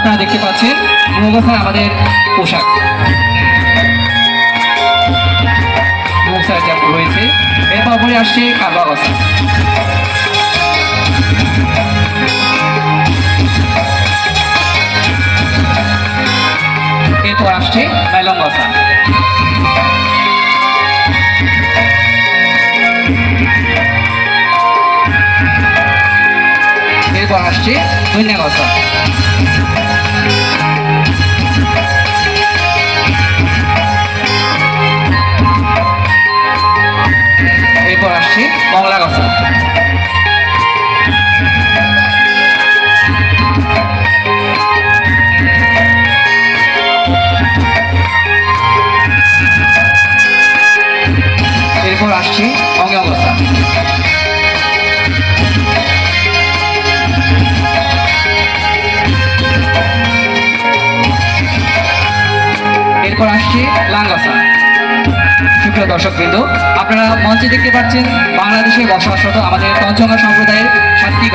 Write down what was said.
আপনারা দেখতে পাচ্ছেন মুগসার আমাদের পোশাক। রয়েছে, এরপর পরে আসছে কাবা গসা এরপর আসছে মেলং গসা এরপর আসছে ধন্যা এরপর আসছে অঙ্গে অবস্থা। দর্শক বিন্দু আপনারা মঞ্চে দেখতে পাচ্ছেন বাংলাদেশে বসবাসরত আমাদের পঞ্চঙ্গা সম্প্রদায়ের সাতটি